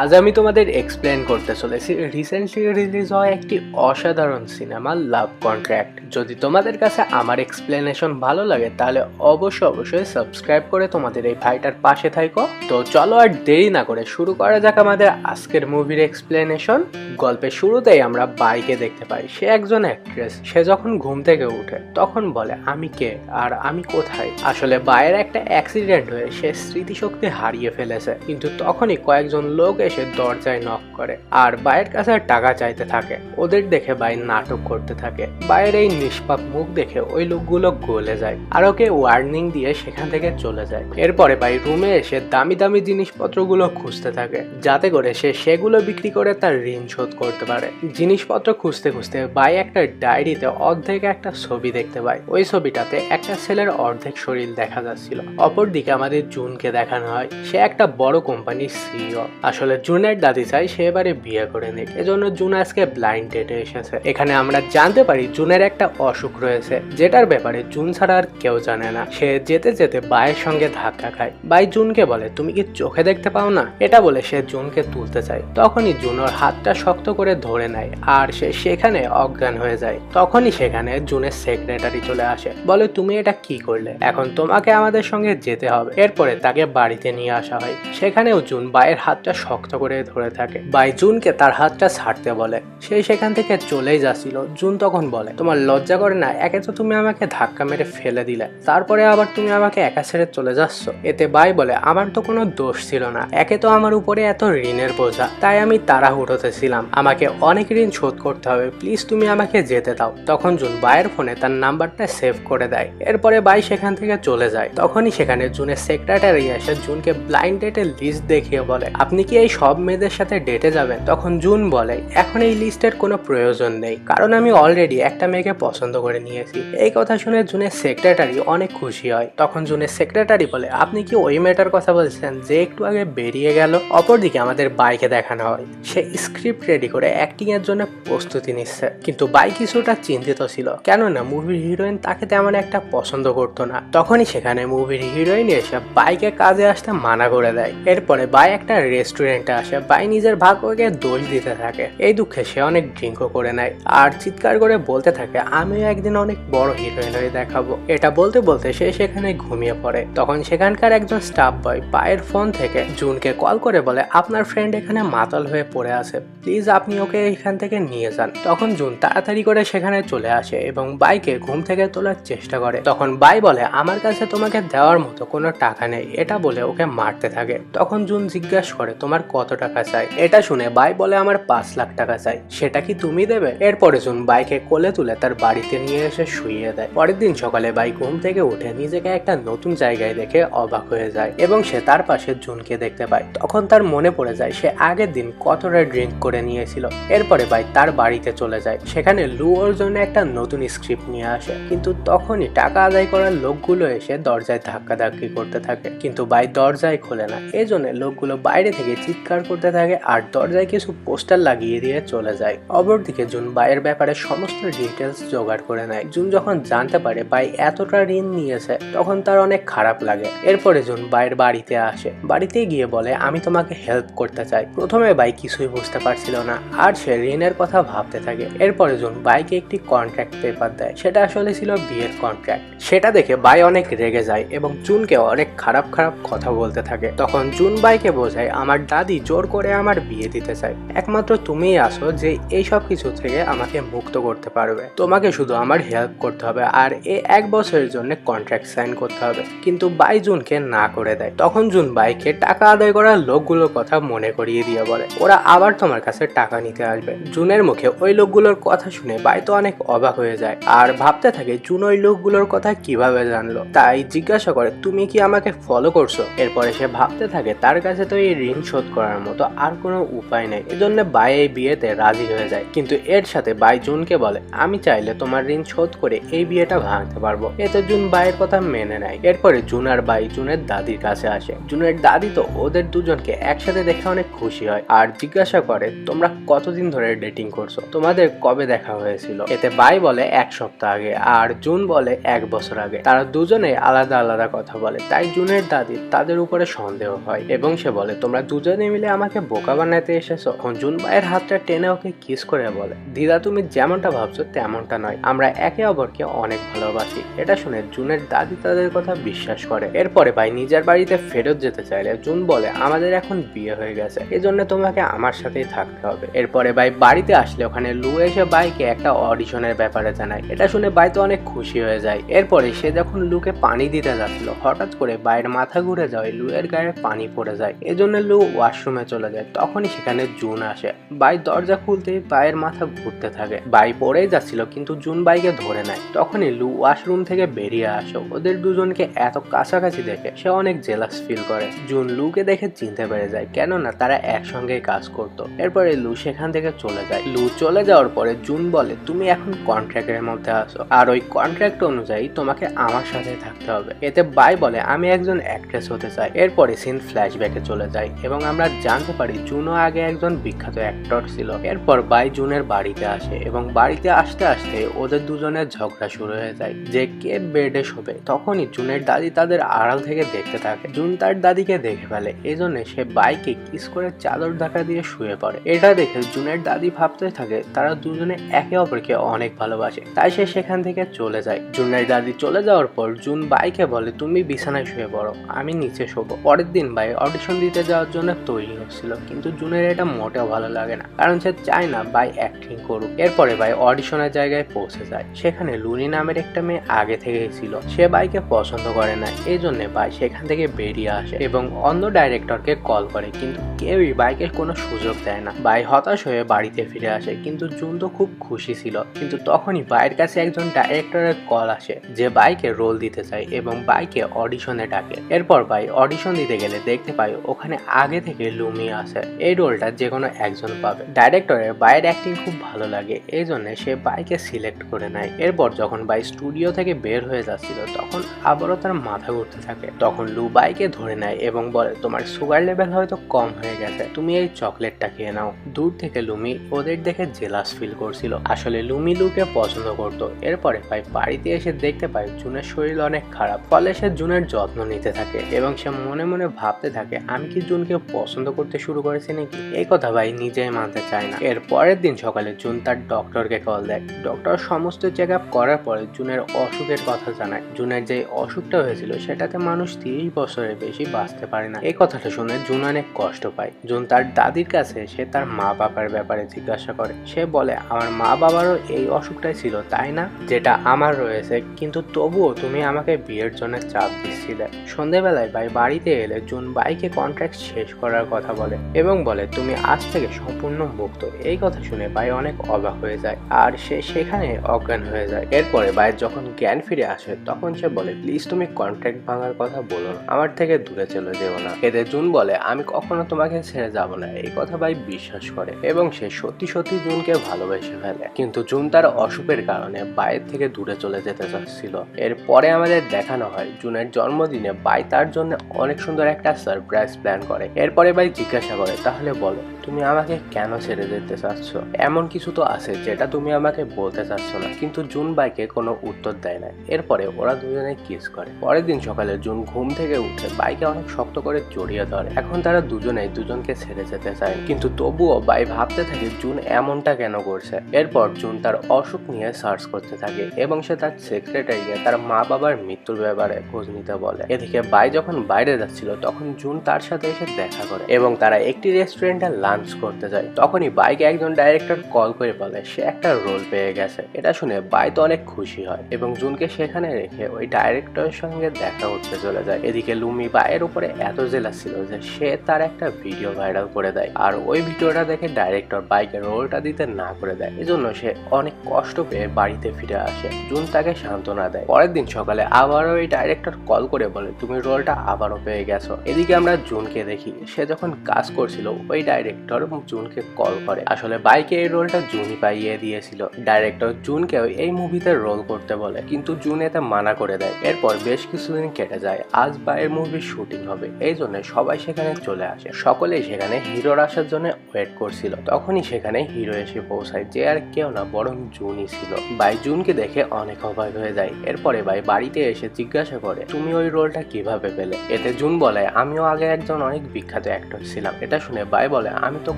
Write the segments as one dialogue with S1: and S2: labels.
S1: আজ আমি তোমাদের এক্সপ্লেন করতে চলেছি রিসেন্টলি রিলিজ হওয়া একটি অসাধারণ সিনেমা লাভ কন্ট্রাক্ট যদি তোমাদের কাছে আমার এক্সপ্লেনেশন ভালো লাগে, তাহলে অবশ্যই অবশ্যই সাবস্ক্রাইব করে তোমাদের এই ভাইটার পাশে থাকো তো চলো আর দেরি না করে শুরু করা যাক আমাদের আজকের মুভির এক্সপ্লেনেশন গল্পের শুরুতেই আমরা বাইকে দেখতে পাই, সে একজন অ্যাক্ট্রেস সে যখন ঘুম থেকে উঠে, তখন বলে, আমি কে? আর আমি কোথায়? আসলে বাইরে একটা অ্যাক্সিডেন্ট হয়ে সে স্মৃতিশক্তি হারিয়ে ফেলেছে। কিন্তু তখনই কয়েকজন লোক এসে দরজায় নক করে। আর বাইয়ের কাছে টাকা চাইতে থাকে। ওদের দেখে বাই নাটক করতে থাকে। বাইরের এই নিষ্পাপ মুখ দেখে ওই লোকগুলো গলে যায় আর ওকে ওয়ার্নিং দিয়ে সেখান থেকে চলে যায়। এরপরে ভাই রুমে এসে দামি দামি জিনিসপত্রগুলো খুঁজতে থাকে। যাতে করে সে সেগুলো বিক্রি করে তার ঋণ শোধ করতে পারে। জিনিসপত্র খুঁজতে খুঁজতে বাই একটা ডায়েরিতে অর্ধেক একটা ছবি দেখতে পায়। ওই ছবিটাতে একটা ছেলের অর্ধেক শরীর দেখা যাচ্ছিল। অপরদিকে আমাদের জুনকে দেখানো হয়। সে একটা বড় কোম্পানির সিইও আসলে জুনের দাদি চাই সে এবারে বিয়ে করে নিক। এজন্য জুন আজকে ব্লাইন্ড ডেটে এসেছে। এখানে আমরা জানতে পারি জুনের একটা অসুখ রয়েছে, যেটার ব্যাপারে জুন ছাড়া আর কেউ জানে না। সে যেতে যেতে বায়ের সঙ্গে ধাক্কা খায়। বাই জুনকে বলে, তুমি কি চোখে দেখতে পাও না? এটা বলে সে জুনকে তুলতে চায়। তখনই জুন ওর হাতটা শক্ত করে ধরে নেয় আর সে সেখানে অজ্ঞান হয়ে যায়। তখনই সেখানে জুনের সেক্রেটারি চলে আসে। বলে, তুমি এটা কি করলে? এখন তোমাকে আমাদের সঙ্গে যেতে হবে। এরপরে তাকে বাড়িতে নিয়ে আসা হয়। সেখানেও জুন বায়ের হাতটা শক্ত করে ধরে থাকে। বাই জুনকে তার হাতটা ছাড়তে বলে। সে সেখান থেকে চলেই যাচ্ছিল। জুন তখন বলে, তোমার লজ্জা করে না, একে তো তুমি আমাকে ধাক্কা মেরে ফেলে দিলে। তারপরে আবার তুমি আমাকে একা ছেড়ে চলে যাচ্ছ। এতে বাই বলে, আমার তো কোনো দোষ ছিল না। একে তো আমার উপরে এত ঋণের বোঝা। তাই আমি তাড়াহুড়োতে ছিলাম। আমাকে অনেক ঋণ শোধ করতে হবে। প্লিজ তুমি আমাকে যেতে দাও। তখন জুন বাইয়ের ফোনে তার নাম্বারটা সেভ করে দেয়। এরপরে বাই সেখান থেকে চলে যায়। তখনই সেখানে জুনের সেক্রেটারি এসে জুনকে ব্লাইন্ড ডেটের লিস্ট দেখিয়ে বলে, আপনি কি এই সব মেয়েদের সাথে ডেটে যাবেন তখন জুন বলে, এখন এই লিস্টের কোনো প্রয়োজন নেই, কারণ আমি অলরেডি একটা মেয়েকে পছন্দ করে নিয়েছি। এই কথা শুনে জুনের সেক্রেটারি অনেক খুশি হয়। তখন জুনের সেক্রেটারি বলে, আপনি কি ওই মেয়েটার কথা বলছেন যে একটু আগে বেরিয়ে গেল? অপরদিকে আমাদের বাইকে দেখানো হয়। সে স্ক্রিপ্ট রেডি করে অ্যাক্টিং এর জন্য প্রস্তুতি নিচ্ছে। কিন্তু বাই কিছুটা চিন্তিত ছিল। কেননা মুভির হিরোইন তাকে তেমন একটা পছন্দ করতো না। তখনই সেখানে মুভির হিরোইন এসে বাইকে কাজে আসতে মানা করে দেয়। এরপরে বাই একটা রেস্টুরেন্টে আসে বাই নিজের ভাগ্যকে দোষ দিতে থাকে। এই দুঃখে সে অনেক ড্রিঙ্কও করে নেয়। আর চিৎকার করে বলতে থাকে, আমিও একদিন অনেক বড় হিরোইন হয়ে দেখাবো। এটা বলতে বলতে সে সেখানে ঘুমিয়ে পড়ে। তখন সেখানকার একজন স্টাফ বয় পায়ের ফোন থেকে জুনকে কল করে বলে, আপনার ফ্রেন্ড এখানে মাতাল হয়ে পড়ে আছে। প্লিজ আপনি ওকে এখান থেকে নিয়ে যান। তখন জুন তাড়াতাড়ি করে সেখানে চলে আসে এবং বাইকে ঘুম থেকে তোলার চেষ্টা করে। তখন বাই বলে, আমার কাছে তোমাকে দেওয়ার মতো কোনো টাকা নেই। এটা বলে ওকে মারতে থাকে। তখন জুন জিজ্ঞাসা করে, তোমার কত টাকা চাই? এটা শুনে বাই বলে আমার পাঁচ লাখ টাকা চাই। সেটা কি তুমি দেবে? এরপরে জুন বাইকে কোলে তুলে তার বাড়িতে নিয়ে এসে শুইয়ে দেয়। পরের দিন সকালে বাই ঘুম থেকে উঠে নিজেকে একটা নতুন জায়গায় দেখে অবাক হয়ে যায় এবং সে তার পাশে জুনকে দেখতে পায়। তখন তার মনে পড়ে যায়, সে আগের দিন কতটা ড্রিঙ্ক করে নিয়েছিল। এরপরে বাই তার বাড়িতে চলে যায়। সেখানে লু ওর জন্য একটা নতুন স্ক্রিপ্ট নিয়ে আসে। কিন্তু তখনই টাকা আদায় করার লোকগুলো এসে দরজায় ধাক্কাধাক্কি করতে থাকে। কিন্তু বাই দরজায় খোলে না। এই জন্য লোকগুলো বাইরে থেকে চিৎকার করতে থাকে আর দরজায় কিছু পোস্টার লাগিয়ে দিয়ে চলে যায়। অপরদিকে জুন বাইয়ের ব্যাপারে সমস্ত ডিটেলস জোগাড় করে নেয়। জুন যখন জানতে পারে বাই এতটা ঋণ নিয়েছে, তখন তার অনেক খারাপ লাগে। এরপরে জুন বাইয়ের বাড়িতে আসে। বাড়িতে গিয়ে বলে, আমি তোমাকে হেল্প করতে চাই। প্রথমে বাই কিছুই বুঝতে পারছিল না, আর সে ঋণের কথা ভাবতে থাকে। এরপরে জুন বাইকে একটি কন্ট্রাক্ট পেপার দেয়। সেটা আসলে ছিল বিয়ের কন্ট্রাক্ট সেটা দেখে বাই অনেক রেগে যায় এবং জুনকে অনেক খারাপ খারাপ কথা বলতে থাকে। তখন জুন বাইকে বোঝায়, আমার দাদি জোর করে আমার বিয়ে দিতে চায়। একমাত্র তুমিই আসো যে এই সব কিছু থেকে আমাকে মুক্ত করতে পারবে। তোমাকে শুধু আমার হেল্প করতে হবে আর এ এক বছরের জন্য কন্ট্রাক্ট সাইন করতে হবে। কিন্তু বাই জুনকে না করে দেয়। তখন জুন বাইকে টাকা আদায় করার লোকগুলোর কথা মনে করিয়ে দিয়ে বলে। ওরা আবার তোমার কাছে টাকা নিতে আসবে। জুনের মুখে ওই লোকগুলোর কথা শুনে বাই তো অনেক অবাক হয়ে যায়। আর ভাবতে থাকে জুন ওই লোকগুলোর কথা কীভাবে জানলো। তাই জিজ্ঞাসা করে, তুমি কি আমাকে ফলো করছ? এরপরে সে ভাবতে থাকে, তার কাছে তো এই ঋণ শোধ করার মতো আর কোনো উপায় নেই। এজন্য বাই এই বিয়েতে রাজি হয়ে যায়। কিন্তু এর সাথে বাই জুনকে বলে, আমি চাইলে তোমার ঋণ শোধ করে এই বিয়েটা ভাঙতে পারব। এতে জুন বাইয়ের কথা মেনে নেয়। এরপরে জুন আর বাই জুনের দাদির কাছে আসে। জুনের দাদি তো ওদের দুজনকে একসাথে দেখে অনেক খুশি হয় আর জিজ্ঞাসা করে, তোমরা কতদিন ধরে ডেটিং করছ? তোমাদের কবে দেখা হয়েছিল? এতে বাই বলে, এক সপ্তাহ আগে। আর জুন বলে, এক বছর আগে। তারা দুজনে আলাদা আলাদা কথা বলে। তাই জুনের দাদি তাদের উপরে সন্দেহ হয় এবং সে বলে, তোমরা দুজনে দুজনে মিলে আমাকে বোকা বানাতে এসেছ? তখন জুন ভাইয়ের হাতটা টেনে ওকে কিস করে বলে, দিদা, তুমি যেমনটা ভাবছ তেমনটা নয়। আমরা একে অপরকে অনেক ভালোবাসি। এটা শুনে জুনের দাদি তাদের কথা বিশ্বাস করে। এরপরে ভাই নিজের বাড়িতে ফেরত যেতে চাইলে জুন বলে, আমাদের এখন বিয়ে হয়ে গেছে, এজন্য তোমাকে আমার সাথেই থাকতে হবে। এরপরে ভাই বাড়িতে আসলে ওখানে লু এসে বাইকে একটা অডিশনের ব্যাপারে জানায়। এটা শুনে বাই তো অনেক খুশি হয়ে যায়। এরপরে সে যখন লুকে পানি দিতে যাচ্ছিল, হঠাৎ করে বাইরের মাথা ঘুরে যায়, লুয়ের গায়ে পানি পড়ে যায়। এজন্য লু ওয়াশরুমে চলে যায়। তখনই সেখানে জুন আসে। বাই দরজা খুলতেই বাইয়ের মাথা ঘুরতে থাকে। বাই পড়েই যাচ্ছিল, কিন্তু জুন বাইকে ধরে নেয় তখনই লু ওয়াশরুম থেকে বেরিয়ে আসে। ওদের দুজনকে এত কাছাকাছি দেখে সে অনেক জেলাস ফিল করে। জুন লুকে দেখে চিনতে পেরে যায়, কেননা তারা একসঙ্গে কাজ করত। এরপরে লু সেখান থেকে চলে যায়। লু চলে যাওয়ার পরে জুন বলে, তুমি এখন কন্ট্রাক্টের মধ্যে আসো আর ওই কন্ট্রাক্ট অনুযায়ী তোমাকে আমার সাথে থাকতে হবে। এতে বাই বলে, আমি একজন অ্যাক্ট্রেস হতে চাই। এরপরে সিন ফ্ল্যাশব্যাকে চলে যায় এবং আমরা জানতে পারি জুনো আগে একজন বিখ্যাত অ্যাক্টর ছিল। এরপর বাই জুনের বাড়িতে আসে এবং বাড়িতে আসতে আসতে ওদের দুজনের ঝগড়া শুরু হয়ে যায়। যে কে বেডে শোবে, তখনই জুনের দাদি তাদের আড়াল থেকে দেখতে থাকে। জুন তার দাদিকে দেখে ফেলে এই জন্য সে বাইকে কিস করে চাদর ঢাকা দিয়ে শুয়ে পড়ে। এটা দেখে জুনের দাদি ভাবতে থাকে, তারা দুজনে একে অপরকে অনেক ভালোবাসে, তাই সে সেখান থেকে চলে যায়। জুনের দাদি চলে যাওয়ার পর জুন বাইকে বলে, তুমি বিছানায় শুয়ে পড়ো, আমি নিচে শোবো। পরের দিন বাই অডিশন দিতে যাওয়ার জন্য তৈরি হচ্ছিল। কিন্তু জুনের এটা মোটেও ভালো লাগে না। কারণ সে চায় না বাই অ্যাক্টিং করুক। এরপরে বাই অডিশনের জায়গায় পৌঁছে যায়। সেখানে লুনি নামের একটা মেয়ে আগে থেকেই ছিল। সে বাইকে পছন্দ করে না। এই জন্য বাই সেখান থেকে বেরিয়ে আসে এবং অন্য ডাইরেক্টরকে কল করে। কিন্তু কেউই বাইকের কোনো সুযোগ দেয় না। বাই হতাশ হয়ে বাড়িতে ফিরে আসে। কিন্তু জুন তো খুব খুশি ছিল। কিন্তু তখনই বাইয়ের কাছে একজন ডাইরেক্টরের কল আসে যে বাইকে রোল দিতে চায় এবং বাইকে অডিশনে ডাকে। এরপর বাই অডিশন দিতে গেলে দেখতে পাই ওখানে আগে থেকে লুমি আছে এই রোলটা যে কোনো একজন পাবে। ডাইরেক্টরের বাইয়ের অ্যাক্টিং খুব ভালো লাগে, এই জন্য সে বাইকে সিলেক্ট করে নেয়। এরপর যখন বাই স্টুডিও থেকে বের হয়ে যাচ্ছিল, তখন আবারও তার মাথা ঘুরতে থাকে। তখন লু বাইকে ধরে নেয় এবং বলে, তোমার সুগার লেভেল হয়তো কম হয়ে গেছে, তুমি এই চকলেটটা খেয়ে নাও। দূর থেকে লুমি ওদের দেখে জেলাস ফিল করছিল। আসলে লুমি লুকে পছন্দ করতো। এরপরে ভাই বাড়িতে এসে দেখতে পায়, জুনের শরীর অনেক খারাপ। ফলে সে জুনের যত্ন নিতে থাকে এবং সে মনে মনে ভাবতে থাকে, আমি কি জুনকে পছন্দ করতে শুরু করেছে নাকি? এই কথা ভাই নিজেই মানতে চায় না। এর পরের দিন সকালে জুন তার ডক্টরকে কল দেয়। ডক্টর সমস্ত চেক আপ করার পরে জুনের অসুখের কথা জানায়। জুনের যে অসুখটা হয়েছিল সেটাতে মানুষ তিরিশ বছরের বেশি বাঁচতে পারে না। এই কথাটা শুনে জুন অনেক কষ্ট পায়। জুন তার দাদির কাছে সে তার মা বাবার ব্যাপারে জিজ্ঞাসা করে। সে বলে, আমার মা বাবারও এই অসুখটাই ছিল, তাই না? যেটা আমার রয়েছে। কিন্তু তবুও তুমি আমাকে বিয়ের জন্য চাপ দিচ্ছিলে। সন্ধেবেলায় ভাই বাড়িতে এলে জুন বাইকে কন্ট্রাক্ট শেষ করার কথা বলে এবং বলে, তুমি আজ থেকে সম্পূর্ণ মুক্ত। এই কথা শুনে ভাই অনেক অবাক হয়ে যায় আর সে সেখানে অজ্ঞান হয়ে যায়। এরপরে ভাই যখন জ্ঞান ফিরে আসে, তখন সে বলে, প্লিজ তুমি কন্ট্রাক্ট ভাঙার কথা বলো আমার থেকে দূরে চলে যেও না। এতে জুন বলে, আমি কখনো তোমাকে ছেড়ে যাব না। এই কথা ভাই বিশ্বাস করে এবং সে সত্যি সত্যি জুনকে ভালোবেসে ফেলে। কিন্তু জুন তার অসুখের কারণে বাইরের থেকে দূরে চলে যেতে চাচ্ছিল। এরপরে আমাদের দেখানো হয়, জুনের জন্মদিনে বাই তার জন্য অনেক সুন্দর একটা সারপ্রাইজ প্ল্যান করে। এরপরে ভাই জিজ্ঞাসা করে, তাহলে বলো, তুমি আমাকে কেন ছেড়ে যেতে চাচ্ছ? এমন কিছু তো আছে যেটা তুমি আমাকে বলতে চাচ্ছ না, কিন্তু জুন বাইকে কোনো উত্তর দেয় না। এরপরে ওরা দুজনে কিস করে। পরের দিন সকালে জুন ঘুম থেকে উঠে বাইকে অনেক শক্ত করে জড়িয়ে ধরে। এখন তারা দুজনেই দুজনকে ছেড়ে যেতে চায়, কিন্তু তবুও বাই ভাবতে থাকে জুন এমনটা কেন করছে। এরপর জুন তার অসুখ নিয়ে সার্চ করতে থাকে এবং সে তার সেক্রেটারিকে তার মা বাবার মৃত্যুর ব্যাপারে খোঁজ নিতে বলে। এদিকে বাই যখন বাইরে যাচ্ছিল, তখন জুন তার সাথে এসে দেখা করে এবং তারা একটি রেস্টুরেন্টে লাঞ্চ করতে যায়। তখনই বাইকে একজন ডাইরেক্টর কল করে বলে, সে একটা রোল পেয়ে গেছে। এটা শুনে বাই তো অনেক খুশি হয় এবং জুনকে সেখানে রেখে ওই ডাইরেক্টরের সঙ্গে দেখা করতে চলে যায়। এদিকে লুমি বাইয়ের উপরে এত জেলা ছিল যে সে তার একটা ভিডিও ভাইরাল করে দেয় আর ওই ভিডিওটা দেখে ডাইরেক্টর বাইকে রোলটা দিতে না করে দেয়। এজন্য সে অনেক কষ্ট পেয়ে বাড়িতে ফিরে আসে। জুন তাকে সান্ত্বনা দেয়। পরের দিন সকালে আবারও ওই ডাইরেক্টর কল করে বলে, তুমি রোলটা আবারও পেয়ে গেছো। এদিকে আমরা জুনকে দেখি, সে যখন কাজ করছিল, ওই ডাইরেক্টর জুনকে কল করে। আসলে বাইকে এই রোলটা জুনই পাইয়ে দিয়েছিল। ডাইরেক্টর জুনকেও এই মুভিতে রোল করতে বলে। কিন্তু জুন এতে মানা করে দেয়। এরপর বেশ কিছুদিন কেটে যায়। আজ বাইয়ের মুভির শুটিং হবে। এই জন্য সবাই সেখানে চলে আসে। সকলেই সেখানে হিরোর আসার জন্য ওয়েট করছিল। তখনই সেখানে হিরো এসে পৌঁছায় যে আর কেউ না, বরং জুনই ছিল। বাই জুনকে দেখে অনেক অবাক হয়ে যায়। এরপরে ভাই বাড়িতে এসে জিজ্ঞাসা করে, তুমি ওই রোলটা কীভাবে পেলে? এতে জুন বলে, আমিও আগে একজন অনেক বিখ্যাত অ্যাক্ট হচ্ছিলাম এটা শুনে বাই বলে, আমি তো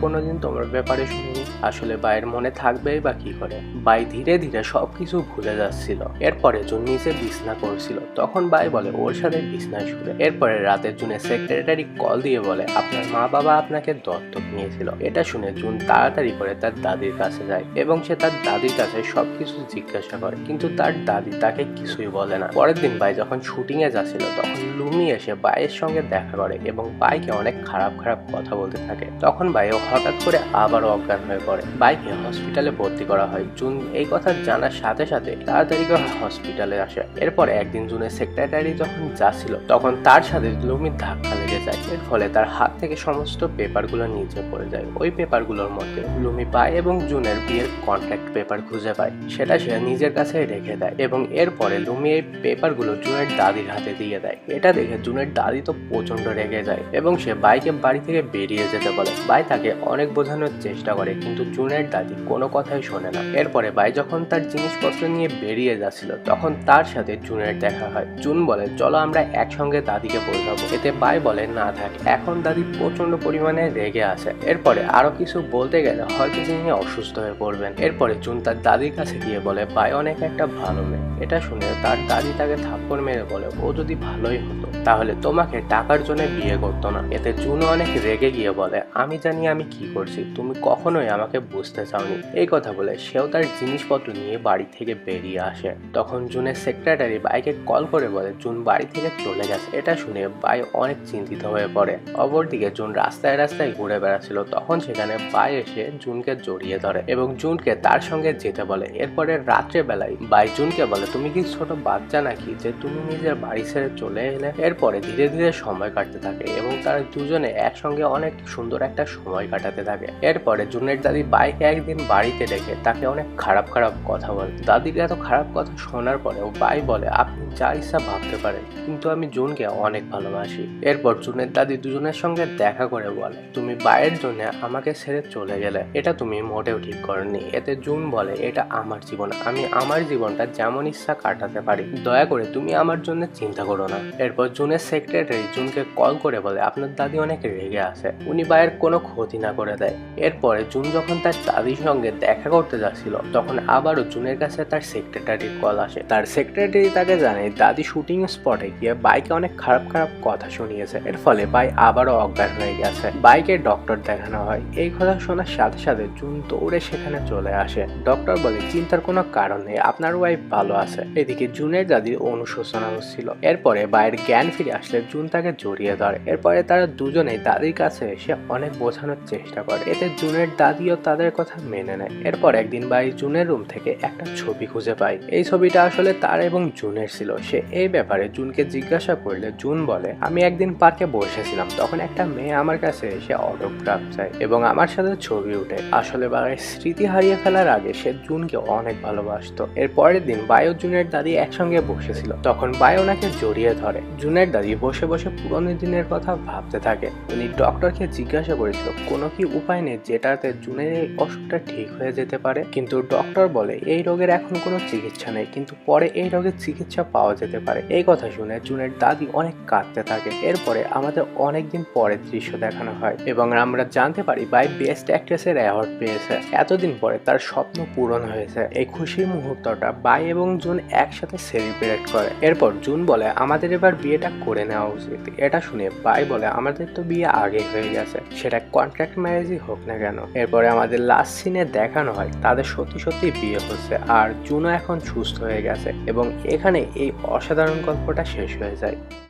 S1: কোনোদিন তোমার ব্যাপারে শুনিনি। আসলে বাইয়ের মনে থাকবেই বা কি করে? বাই ধীরে ধীরে সবকিছু ভুলে যাচ্ছিল। এরপরে জুন নিচে বিছনা করছিল। তখন বাই বলে, ওর সাথে বিছনায় শুয়ে। এরপরে রাতে জুনের সেক্রেটারি কল দিয়ে বলে, আপনার মা বাবা আপনাকে দত্তক নিয়েছিল। এটা শুনে জুন তাড়াতাড়ি করে তার দাদির কাছে যায় এবং সে তার দাদির কাছে সবকিছু জিজ্ঞাসা করে। কিন্তু তার দাদি তাকে কিছুই বলে না। পরের দিন বাই যখন শুটিং এ যাচ্ছিল, তখন লুমি এসে বাইয়ের সঙ্গে দেখা করে এবং বাইকে অনেক খারাপ খারাপ খারাপ কথা বলতে থাকে। তখন বাইও হঠাৎ করে আবারও অজ্ঞান হয়ে পড়ে। বাইকে হসপিটালে ভর্তি করা হয়। জুন এই কথা জানার সাথে সাথে তাড়াতাড়ি করে হসপিটালে আসে। এরপরে একদিন জুনের সেক্রেটারি যখন যাচ্ছিল, তখন তার সাথে লুমির ধাক্কা লেগে যায়। এর ফলে তার হাত থেকে সমস্ত পেপারগুলো নিচে পড়ে যায়। ওই পেপারগুলোর মধ্যে লুমি পায় এবং জুনের বিয়ের কন্ট্রাক্ট পেপার খুঁজে পায়। সেটা সে নিজের কাছে রেখে দেয় এবং এরপরে লুমি এই পেপারগুলো জুনের দাদির হাতে দিয়ে দেয়। এটা দেখে জুনের দাদি তো প্রচণ্ড রেগে যায় এবং সে বাইকে বাড়ি থেকে বেরিয়ে যেতে বলে। বাই তাকে অনেক বোঝানোর চেষ্টা করে, কিন্তু জুনের দাদি কোনো কথাই শোনে না। এরপরে বাই যখন তার জিনিসপত্র নিয়ে বেরিয়ে যাচ্ছিল, তখন তার সাথে জুনের দেখা হয়। জুন বলে, চলো আমরা একসঙ্গে দাদিকে বোঝাবো। এতে বাই বলে, না থাক, এখন দাদি প্রচণ্ড পরিমাণে রেগে আছে। এরপরে আরও কিছু বলতে গেলে হয়তো তিনি অসুস্থ হয়ে পড়বেন। এরপরে জুন তার দাদির কাছে গিয়ে বলে বাই অনেক একটা ভালো মেয়ে। এটা শুনে তার দাদি তাকে থাপ্পড় মেরে বলে, ও যদি ভালোই হতো, তাহলে তোমাকে টাকার জন্য বিয়ে করতো না। এতে জুনও অনেক রেগে গিয়ে বলে, আমি জানি আমি কি করছি, তুমি কখনোই আমাকে বুঝতে চাওনি। এই কথা বলে সেও তার জিনিসপত্র নিয়ে বাড়ি থেকে বেরিয়ে আসে। তখন জুনের সেক্রেটারি বাইকে কল করে বলে, জুন বাড়ি থেকে চলে গেছে। এটা শুনে বাই অনেক চিন্তিত হয়ে পড়ে। অপরদিকে জুন রাস্তায় রাস্তায় ঘুরে বেড়াচ্ছিল। তখন সেখানে বাই এসে জুনকে জড়িয়ে ধরে এবং জুনকে তার সঙ্গে যেতে বলে। এরপরে রাত্রে বেলায় বাই জুনকে বলে, তুমি কি ছোট বাচ্চা নাকি যে তুমি নিজের বাড়ি ছেড়ে চলে এলে? এরপরে ধীরে ধীরে সময় কাটতে থাকে এবং তারা দুজনে একসঙ্গে অনেক সুন্দর একটা সময় কাটাতে থাকে। এরপরে জুনের দাদি বাইকে একদিন বাড়িতে রেখে তাকে অনেক খারাপ খারাপ কথা বলে। দাদির এত খারাপ কথা শোনার পরেও বাই বলে, আপনি যা ইচ্ছা ভাবতে পারেন, কিন্তু আমি জুনকে অনেক ভালোবাসি। এরপর জুনের দাদি দুজনের সঙ্গে দেখা করে বলে, তুমি বাইয়ের জন্য আমাকে ছেড়ে চলে গেলে, এটা তুমি মোটেও ঠিক করনি। এতে জুন বলে, এটা আমার জীবন, আমি আমার জীবনটা যেমন ইচ্ছা কাটাতে পারি। দয়া করে তুমি আমার জন্য চিন্তা করো না। এরপর জুনের সেক্রেটারি জুনকে কল করে বলে, আপনার দাদি অনেক রেগে আছে উনি বাইয়ের কোনো ক্ষতি না করে দেয়। এরপরে জুন যখন তার দাদির সঙ্গে দেখা করতে যাচ্ছিল, তখন আবারও জুনের কাছে তার সেক্রেটারির কল আসে। তার সেক্রেটারি তাকে জানে দাদি শুটিং স্পটে গিয়ে বাইকে অনেক খারাপ খারাপ কথা শুনিয়েছে। এর ফলে বাই আবারও অজ্ঞান হয়ে গেছে। বাইকে ডক্টর দেখানো হয়। এই কথা শোনার সাথে সাথে জুন দৌড়ে সেখানে চলে আসে। ডক্টর বলে, চিন্তার কোনো কারণ নেই, আপনার ওয়াইফ ভালো আছে। এদিকে জুনের দাদির অনুশোচনা হচ্ছিল। এরপরে বাইরের জ্ঞান ফিরে আসলে জুন তাকে জড়িয়ে ধরে। এরপরে তারা দুজনেই দাদির কাছে এসে অনেক বোঝানোর চেষ্টা করে। এতে জুনের দাদিও তাদের কথা মেনে নেয়। এরপর একদিন বাই জুনের রুম থেকে একটা ছবি খুঁজে পায়। এই ছবিটা আসলে তার এবং জুনের ছিল। সে এই ব্যাপারে জুনকে জিজ্ঞাসা করলে জুন বলে, আমি একদিন পার্কে বসেছিলাম, তখন একটা মেয়ে আমার কাছে এসে অটোগ্রাফ চায় এবং আমার সাথে ছবি উঠে। আসলে বাবার স্মৃতি হারিয়ে ফেলার আগে সে জুনকে অনেক ভালোবাসতো। এর পরের দিন বায়ো জুনের দাদি একসঙ্গে বসেছিল। তখন বায়ো ওনাকে জড়িয়ে ধরে। জুনের দাদি বসে বসে পুরনো দিনের কথা ভাবতে থাকে। উনি ডক্টরকে জিজ্ঞাসা করেছিল, কোনো কি উপায় নেই যেটাতে জুনের এই অসুখটা ঠিক হয়ে যেতে পারে? কিন্তু ডক্টর বলে, এই রোগের এখন কোনো চিকিৎসা নেই, কিন্তু পরে এই রোগের চিকিৎসা পাওয়া যেতে পারে। এই কথা শুনে জুনের দাদি অনেক কাঁদতে থাকে। এরপরে আমাদের অনেকদিন পরের দৃশ্য দেখানো হয় এবং আমরা জানতে পারি বাই বেস্ট অ্যাক্ট্রেসের অ্যাওয়ার্ড পেয়েছে। এতদিন পরে তার স্বপ্ন পূরণ হয়েছে। এই খুশির মুহূর্তটা বাই এবং জুন একসাথে সেলিব্রেট করে। এরপর জুন বলে, আমাদের এবার বিয়েটা করে নেওয়া উচিত। এটা শুনে বাই বলে, আমাদের তো বিয়ে আগে হয়ে গেছে। সেটা কন্ট্রাক্ট ম্যারেজই হোক না কেন, এরপরে আমাদের লাস্ট সিনে দেখানো হয় তাদের সত্যি সত্যি বিয়ে হচ্ছে আর জুনো এখন সুস্থ হয়ে গেছে এবং এখানে এই অসাধারণ গল্পটা শেষ হয়ে যায়।